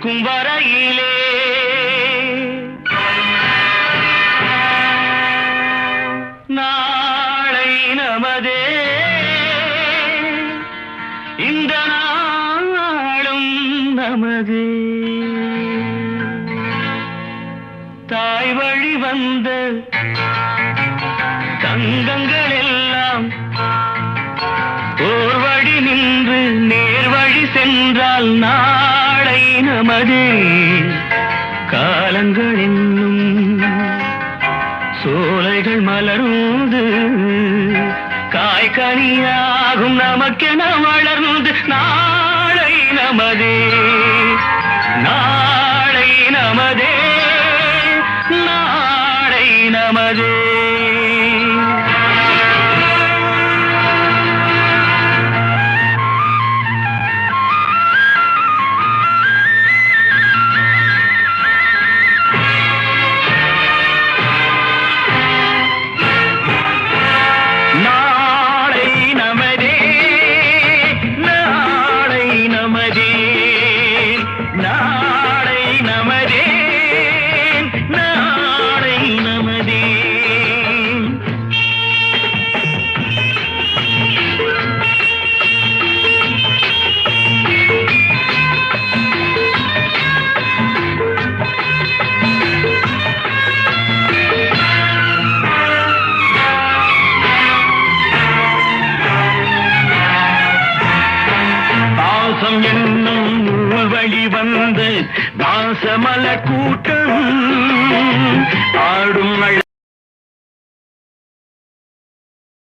இருக்கும் வரையிலே. நாளை நமதே. இந்த நாளும் நமதே. தாய் வழி வந்த தங்கங்கள் எல்லாம் ஓர் வழி நின்று நேர் வழி சென்றால் நான் நமதே காலங்கள் என்னும் சோலைகள் மலர்ந்து காய்கனியாகும் நமக்கென வளர்ந்து நாளை நமதே நாளை நமதே நாளை நமதே. பாசம் என்னும் நூல் வழி வந்து பாசமல கூட்டம் ஆடும் அழ